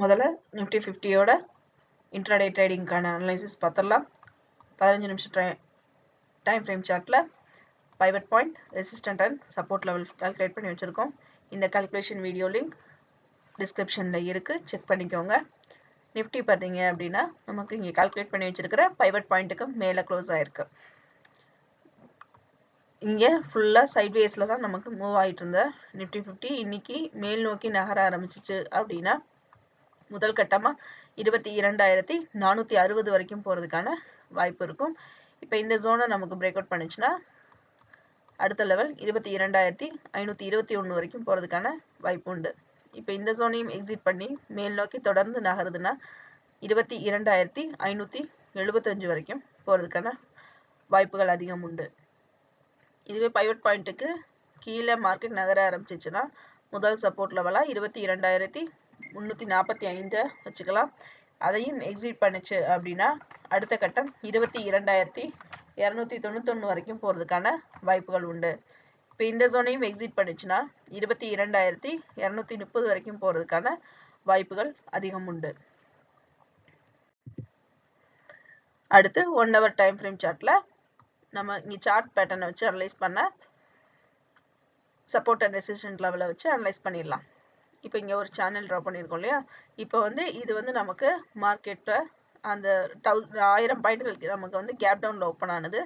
முதல்ல நிஃப்டி ஃபிஃப்டியோட இன்ட்ராடே ட்ரேடிங்க்கான அனலைசிஸ் பார்த்துடலாம். பதினஞ்சு நிமிஷம் ட்ரை டைம் ஃப்ரேம் சார்ட்டில் pivot point resistant and support level calculate பண்ணி வச்சுருக்கோம். இந்த கால்குலேஷன் வீடியோ லிங்க் டிஸ்கிரிப்ஷனில் இருக்குது செக் பண்ணிக்கோங்க. நிஃப்டி பார்த்தீங்க அப்படின்னா நமக்கு இங்கே கால்குலேட் பண்ணி வச்சுருக்கிற பைவட் பாயிண்ட்டுக்கு மேலே க்ளோஸ் ஆகிருக்கு இங்கே ஃபுல்லாக சைட்வேஸில் தான் நமக்கு மூவ் ஆகிட்டு இருந்த. நிஃப்டி ஃபிஃப்டி இன்றைக்கி மேல் நோக்கி நகர ஆரம்பிச்சிச்சு அப்படின்னா முதல் கட்டமாக இருபத்தி இரண்டாயிரத்தி நானூற்றி அறுபது வரைக்கும் போகிறதுக்கான வாய்ப்பு இருக்கும். இப்போ இந்த ஜோனை நமக்கு பிரேக் அவுட் பண்ணுச்சுன்னா அடுத்த லெவல் இருபத்தி இரண்டாயிரத்தி ஐநூற்றி இருபத்தி ஒன்று வரைக்கும் போகிறதுக்கான வாய்ப்பு உண்டு. இப்போ இந்த ஜோனையும் எக்ஸிட் பண்ணி மேல் நோக்கி தொடர்ந்து நகருதுன்னா இருபத்தி இரண்டாயிரத்தி ஐநூற்றி எழுபத்தஞ்சு வரைக்கும் போகிறதுக்கான வாய்ப்புகள் அதிகம் உண்டு. இதுவே பைவட் பாயிண்ட்டுக்கு கீழே மார்க்கெட் நகர ஆரம்பிச்சிச்சுன்னா முதல் சப்போர்ட் லெவலாக இருபத்தி இரண்டாயிரத்தி முந்நூற்றி நாற்பத்தி ஐந்தை வச்சுக்கலாம். அதையும் எக்ஸிட் பண்ணுச்சு அப்படின்னா அடுத்த கட்டம் இருபத்தி இரண்டாயிரத்தி இரநூத்தி தொண்ணூத்தொன்று வரைக்கும் போகிறதுக்கான வாய்ப்புகள் உண்டு. இப்போ இந்த ஜோனையும் எக்ஸிட் பண்ணுச்சுன்னா இருபத்தி இரண்டாயிரத்தி இரநூத்தி முப்பது வரைக்கும் போகிறதுக்கான வாய்ப்புகள் அதிகம் உண்டு. அடுத்து ஒன் ஹவர் டைம் ஃப்ரேம் சார்ட்டில் நம்ம இங்கே சார்ட் பேட்டர்னை வச்சு அனலைஸ் பண்ண சப்போர்ட் அண்ட் ரெசிஸ்டன்ட் லெவலை வச்சு அனலைஸ் பண்ணிடலாம். இப்போ இங்கே ஒரு சேனல் ட்ரா பண்ணியிருக்கோம் இல்லையா? இப்போ வந்து இது வந்து நமக்கு மார்க்கெட்டை அந்த தௌ ஆயிரம் பாயிண்ட்களுக்கு நமக்கு வந்து கேப் டவுனில் ஓப்பன் ஆனது.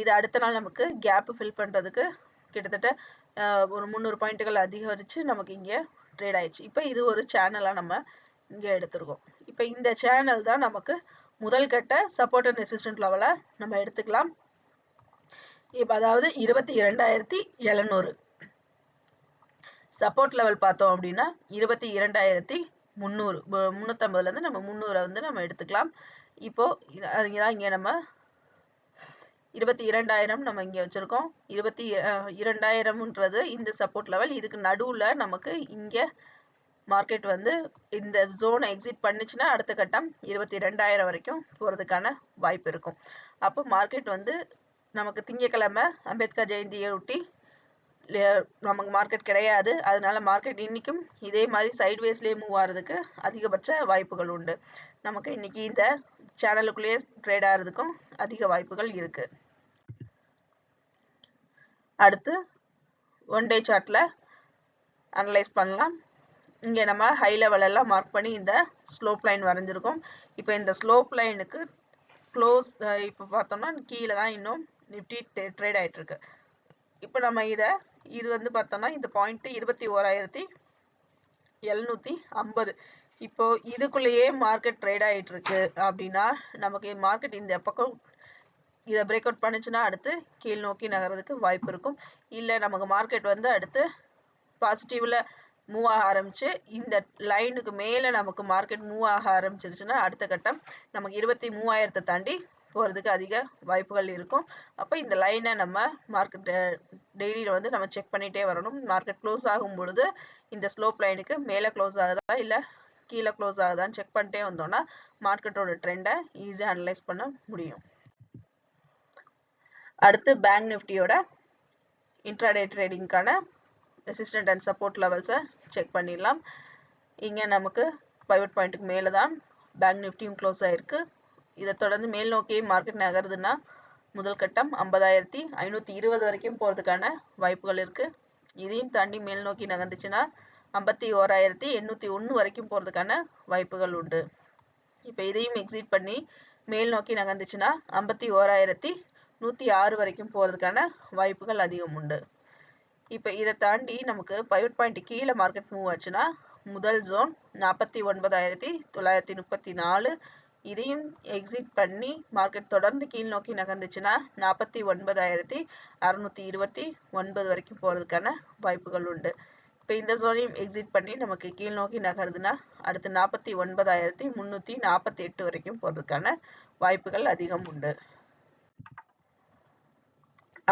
இது அடுத்த நாள் நமக்கு கேப்பு ஃபில் பண்ணுறதுக்கு கிட்டத்தட்ட ஒரு முந்நூறு பாயிண்ட்டுகள் அதிகரித்து நமக்கு இங்கே ட்ரேட் ஆயிடுச்சு. இப்போ இது ஒரு சேனலாக நம்ம இங்கே எடுத்திருக்கோம். இப்போ இந்த சேனல் தான் நமக்கு முதல் கட்ட சப்போர்ட் அண்ட் ரெசிஸ்டன்ட் லெவலை நம்ம எடுத்துக்கலாம். இப்போ அதாவது இருபத்தி இரண்டாயிரத்தி எழுநூறு. சப்போர்ட் லெவல் பார்த்தோம் அப்படின்னா இருபத்தி இரண்டாயிரத்தி முந்நூறு. முந்நூற்றம்பதுலேருந்து நம்ம முந்நூறை வந்து நம்ம எடுத்துக்கலாம். இப்போ அதுதான் இங்கே நம்ம இருபத்தி இரண்டாயிரம் நம்ம இங்கே வச்சுருக்கோம். இருபத்தி இரண்டாயிரம்ன்றது இந்த சப்போர்ட் லெவல் இதுக்கு நடுவில் நமக்கு இங்கே மார்க்கெட் வந்து இந்த ஜோனை எக்ஸிட் பண்ணுச்சுன்னா அடுத்த கட்டம் இருபத்தி ரெண்டாயிரம் வரைக்கும் போகிறதுக்கான வாய்ப்பு இருக்கும். அப்போ மார்க்கெட் வந்து நமக்கு திங்கக்கிழமை அம்பேத்கர் ஜெயந்தியை ஒட்டி நமக்கு மார்க்கெட் கிடையாது. அதனால மார்க்கெட் இன்னைக்கும் இதே மாதிரி சைட்வேஸ்லேயே மூவ் ஆகிறதுக்கு அதிகபட்ச வாய்ப்புகள் உண்டு. நமக்கு இன்னைக்கு இந்த சேனலுக்குள்ளேயே ட்ரேட் ஆகிறதுக்கும் அதிக வாய்ப்புகள் இருக்கு. அடுத்து ஒன் டே சார்ட்ல அனலைஸ் பண்ணலாம். இங்கே நம்ம ஹை லெவல் எல்லாம் மார்க் பண்ணி இந்த ஸ்லோப் லைன் வரைஞ்சிருக்கோம். இப்போ இந்த ஸ்லோப் லைனுக்கு க்ளோஸ் இப்போ பார்த்தோம்னா கீழே தான் இன்னும் நிஃப்டி ட்ரேட் ஆகிட்டு இருக்கு இப்போ நம்ம இதை இது வந்து பார்த்தோம்னா இந்த பாயிண்ட் இருபத்தி ஓராயிரத்தி எழுநூத்தி ஐம்பது. இப்போ இதுக்குள்ளேயே மார்க்கெட் ட்ரேட் ஆகிட்டு இருக்கு அப்படின்னா நமக்கு மார்க்கெட் இந்த பக்கம் இதை பிரேக் அவுட் பண்ணுச்சுன்னா அடுத்து கீழ் நோக்கி நகர்றதுக்கு வாய்ப்பு இருக்கும். இல்லை நமக்கு மார்க்கெட் வந்து அடுத்து பாசிட்டிவ்ல மூவ் ஆக ஆரம்பிச்சு இந்த லைனுக்கு மேலே நமக்கு மார்க்கெட் மூவ் ஆக ஆரம்பிச்சிருச்சுன்னா அடுத்த கட்டம் நமக்கு இருபத்தி மூவாயிரத்தை தாண்டி போகிறதுக்கு அதிக வாய்ப்புகள் இருக்கும். அப்போ இந்த லைனை நம்ம மார்க்கெட் டெய்லியில் வந்து நம்ம செக் பண்ணிகிட்டே வரணும். மார்க்கெட் க்ளோஸ் ஆகும் பொழுது இந்த ஸ்லோப் லைனுக்கு மேலே க்ளோஸ் ஆகுதா இல்லை கீழே க்ளோஸ் ஆகுதான்னு செக் பண்ணிட்டே வந்தோம்னா மார்க்கெட்டோட ட்ரெண்டை ஈஸியாக அனலைஸ் பண்ண முடியும். அடுத்து பேங்க் நிஃப்டியோட இன்ட்ராடே ட்ரேடிங்க்கான ரெசிஸ்டன்ட் அண்ட் சப்போர்ட் லெவல்ஸை செக் பண்ணிடலாம். இங்கே நமக்கு பைவட் பாயிண்ட்டுக்கு மேலே தான் பேங்க் நிஃப்டியும் க்ளோஸ் ஆகிருக்கு இதை தொடர்ந்து மேல் நோக்கி மார்க்கெட் நகருதுன்னா முதல் கட்டம் ஐம்பதாயிரத்தி ஐநூற்றி இருபது வரைக்கும் போகிறதுக்கான வாய்ப்புகள் இருக்குது இதையும் தாண்டி மேல் நோக்கி நகர்ந்துச்சுன்னா ஐம்பத்தி ஓராயிரத்தி எண்ணூற்றி ஒன்று வரைக்கும் போகிறதுக்கான வாய்ப்புகள் உண்டு. இப்போ இதையும் எக்ஸிட் பண்ணி மேல் நோக்கி நகர்ந்துச்சுன்னா ஐம்பத்தி ஓராயிரத்தி நூற்றி ஆறு வரைக்கும் போகிறதுக்கான வாய்ப்புகள் அதிகம் உண்டு. இப்போ இதை தாண்டி நமக்கு பைவட் பாயிண்ட் கீழே மார்க்கெட் மூவ் ஆச்சுன்னா முதல் ஜோன் நாற்பத்தி ஒன்பதாயிரத்தி தொள்ளாயிரத்தி முப்பத்தி நாலு இதையும் எக்ஸிட் பண்ணி மார்க்கெட் தொடர்ந்து கீழ் நோக்கி நகர்ந்துச்சுன்னா நாற்பத்தி ஒன்பதாயிரத்தி அறுநூத்தி இருபத்தி ஒன்பது வரைக்கும் போறதுக்கான வாய்ப்புகள் உண்டு. இப்போ இந்த ஜோனையும் எக்ஸிட் பண்ணி நமக்கு கீழ் நோக்கி நகருதுன்னா அடுத்து நாற்பத்தி ஒன்பதாயிரத்தி முந்நூற்றி நாற்பத்தி எட்டு வரைக்கும் போறதுக்கான வாய்ப்புகள் அதிகம் உண்டு.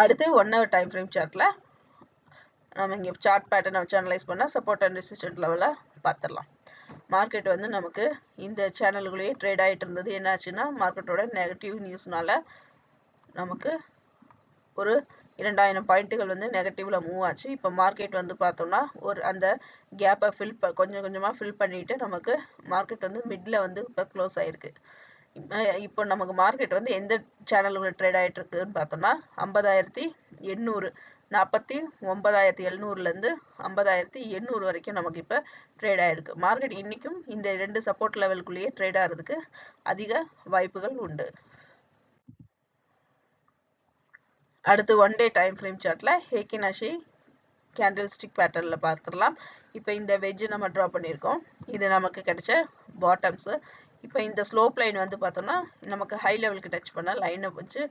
அடுத்து ஒன் ஹவர் டைம் ஃப்ரேம் சார்ட்ல நம்ம இங்கே சார்ட் பேட்டர்னை வச்சு அனலைஸ் பண்ணால் சப்போர்ட் அண்ட் ரெசிஸ்டன்ட் லெவலில் பார்த்துடலாம் மார்க்கெட் வந்து நமக்கு இந்த சேனல்களையே ட்ரேட் ஆகிட்டு இருந்தது. என்னாச்சுன்னா மார்க்கெட்டோட நெகட்டிவ் நியூஸ்னால நமக்கு ஒரு இரண்டாயிரம் பாயிண்ட்டுகள் வந்து நெகட்டிவ்ல மூவ் ஆச்சு. இப்போ மார்க்கெட் வந்து பார்த்தோம்னா ஒரு அந்த கேப்பை ஃபில் ப கொஞ்சம் கொஞ்சமாக ஃபில் பண்ணிட்டு நமக்கு மார்க்கெட் வந்து மிட்ல வந்து இப்போ க்ளோஸ் ஆயிருக்கு. இப்போ நமக்கு மார்க்கெட் வந்து எந்த சேனலுக்குள்ள ட்ரேட் ஆகிட்டு இருக்குன்னு பார்த்தோம்னா ஐம்பதாயிரத்தி எண்ணூறு நாற்பத்தி ஒன்பதாயிரத்தி எழுநூறுலேருந்து ஐம்பதாயிரத்தி எண்ணூறு வரைக்கும் நமக்கு இப்போ ட்ரேட் ஆகிருக்கு மார்க்கெட் இன்றைக்கும் இந்த ரெண்டு சப்போர்ட் லெவலுக்குள்ளேயே ட்ரேட் ஆகிறதுக்கு அதிக வாய்ப்புகள் உண்டு. அடுத்து ஒன் டே டைம் ஃப்ரேம் சார்ட்டில் ஹேக்கினாஷி கேண்டில் ஸ்டிக் பேட்டர்னில் பார்த்துடலாம் இப்போ இந்த வெஜ்ஜு நம்ம ட்ரா பண்ணியிருக்கோம். இது நமக்கு கிடைச்ச பாட்டம்ஸு இப்போ இந்த ஸ்லோப் லைன் வந்து பார்த்தோம்னா நமக்கு ஹை லெவலுக்கு டச் பண்ண லைனை வச்சு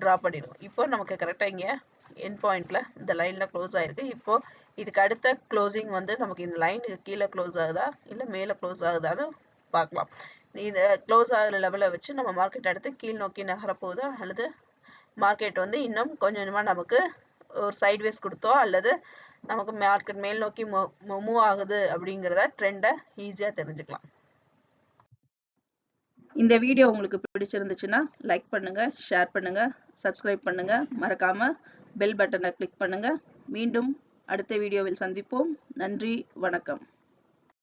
ட்ரா பண்ணிடுவோம். இப்போ நமக்கு கரெக்டாக இங்கே என் பாயிண்ட்ல இந்த லைனில் க்ளோஸ் ஆயிருக்கு. இப்போ இதுக்கு அடுத்த க்ளோசிங் வந்து நமக்கு இந்த லைனுக்கு கீழே க்ளோஸ் ஆகுதா? இல்லை மேலே க்ளோஸ் ஆகுதான்னு பார்க்கலாம். இந்த க்ளோஸ் ஆகிற லெவலை வச்சு நம்ம மார்க்கெட் அடுத்து கீழ் நோக்கி நகர அல்லது மார்க்கெட் வந்து இன்னும் கொஞ்சம் கொஞ்சமாக நமக்கு ஒரு சைட்வேஸ் கொடுத்தோ? அல்லது நமக்கு மார்க்கெட் மேல் நோக்கி மூவ் ஆகுது அப்படிங்கிறத ட்ரெண்டை ஈஸியாக தெரிஞ்சுக்கலாம். இந்த வீடியோ உங்களுக்கு பிடிச்சிருந்துச்சுன்னா லைக் பண்ணுங்க ஷேர் பண்ணுங்க சப்ஸ்கிரைப் பண்ணுங்க. மறக்காம பெல் பட்டனை கிளிக் பண்ணுங்க. மீண்டும் அடுத்த வீடியோவில் சந்திப்போம். நன்றி வணக்கம்.